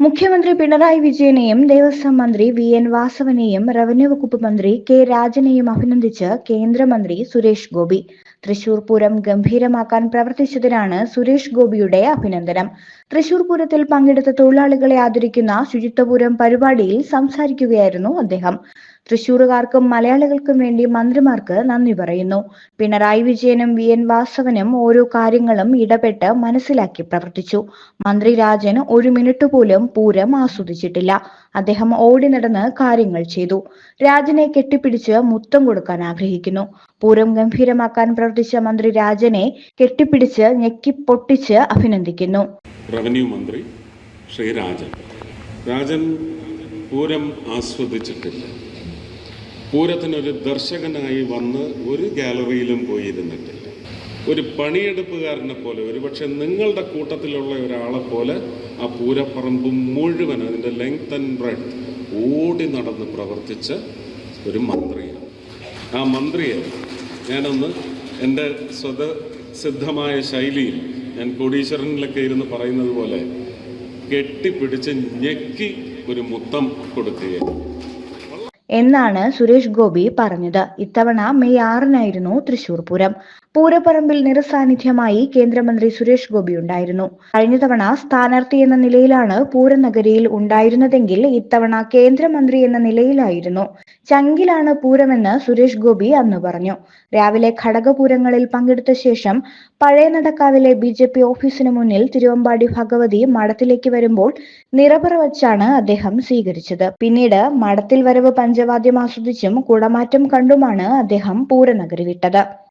മുഖ്യമന്ത്രി പിണറായി വിജയനെയും ദേവസ്വം മന്ത്രി V N വാസവനെയും revenue വകുപ്പ് മന്ത്രി കെ രാജനെയും അഭിനന്ദിച്ച് കേന്ദ്രമന്ത്രി സുരേഷ് ഗോപി. തൃശൂർ പൂരം ഗംഭീരമാക്കാൻ പ്രവർത്തിച്ചതിനാണ് സുരേഷ് ഗോപിയുടെ അഭിനന്ദനം. തൃശൂർ പൂരത്തിൽ പങ്കെടുത്ത തൊഴിലാളികളെ ആദരിക്കുന്ന ശുചിത്വപൂരം പരിപാടിയിൽ സംസാരിക്കുകയായിരുന്നു അദ്ദേഹം. തൃശൂറുകാർക്കും മലയാളികൾക്കും വേണ്ടി മന്ത്രിമാർക്ക് നന്ദി പറയുന്നു. പിണറായി വിജയനും വി എൻ വാസവനും ഓരോ കാര്യങ്ങളും ഇടപെട്ട് മനസ്സിലാക്കി പ്രവർത്തിച്ചു. മന്ത്രി രാജൻ ഒരു മിനിറ്റ് പോലും പൂരം ആസ്വദിച്ചിട്ടില്ല. അദ്ദേഹം ഓടി നടന്ന് കാര്യങ്ങൾ ചെയ്തു. രാജനെ കെട്ടിപ്പിടിച്ച് മുത്തം കൊടുക്കാൻ ആഗ്രഹിക്കുന്നു. പൂരം ഗംഭീരമാക്കാൻ പ്രവർത്തിച്ച മന്ത്രി രാജനെ കെട്ടിപ്പിടിച്ച് ഞെക്കി പൊട്ടിച്ച് അഭിനന്ദിക്കുന്നു. റവന്യൂ മന്ത്രി ശ്രീ രാജൻ. രാജൻ പൂരം ആസ്വദിച്ചിട്ടില്ല. പൂരത്തിനൊരു ദർശകനായി വന്ന് ഒരു ഗാലറിയിലും പോയിരുന്നിട്ടില്ല. ഒരു പണിയെടുപ്പുകാരനെ പോലെ ഒരുപക്ഷെ നിങ്ങളുടെ കൂട്ടത്തിലുള്ള ഒരാളെ പോലെ ആ പൂരപ്പറമ്പ് മുഴുവൻ അതിന്റെ ലെങ്ത് ആൻഡ് ബ്രെഡ് ഓടി നടന്ന് പ്രവർത്തിച്ച ഒരു മന്ത്രിയാണ്. ആ മന്ത്രിയെ ഞാനൊന്ന് എന്റെ സ്വത സിദ്ധമായ ശൈലിയിൽ ഞാൻ കോടീശ്വരനിലൊക്കെ ഇരുന്ന് പറയുന്നത് പോലെ കെട്ടിപ്പിടിച്ച് ഞെക്കി ഒരു മുത്തം കൊടുക്കുകയാണ്. എന്നാണ് സുരേഷ് ഗോപി പറഞ്ഞത്. ഇത്തവണ മെയ് ആറിനായിരുന്നു തൃശൂർ പൂരം. പൂരപ്പറമ്പിൽ നിറസാന്നിധ്യമായി കേന്ദ്രമന്ത്രി സുരേഷ് ഗോപി ഉണ്ടായിരുന്നു. കഴിഞ്ഞ തവണ സ്ഥാനാർത്ഥി എന്ന നിലയിലാണ് പൂരനഗരിയിൽ ഉണ്ടായിരുന്നതെങ്കിൽ ഇത്തവണ കേന്ദ്രമന്ത്രി എന്ന നിലയിലായിരുന്നു. ചങ്കിലാണ് പൂരമെന്ന് സുരേഷ് ഗോപി അന്ന് പറഞ്ഞു. രാവിലെ ഘടകപൂരങ്ങളിൽ പങ്കെടുത്ത ശേഷം പഴയ നടക്കാവിലെ ബി ജെ പി ഓഫീസിന് മുന്നിൽ തിരുവമ്പാടി ഭഗവതി മഠത്തിലേക്ക് വരുമ്പോൾ നിറപറ വച്ചാണ് അദ്ദേഹം സ്വീകരിച്ചത്. പിന്നീട് മഠത്തിൽ വരവ് പഞ്ചവാദ്യം ആസ്വദിച്ചും കുടമാറ്റം കണ്ടുമാണ് അദ്ദേഹം പൂരനഗരി വിട്ടത്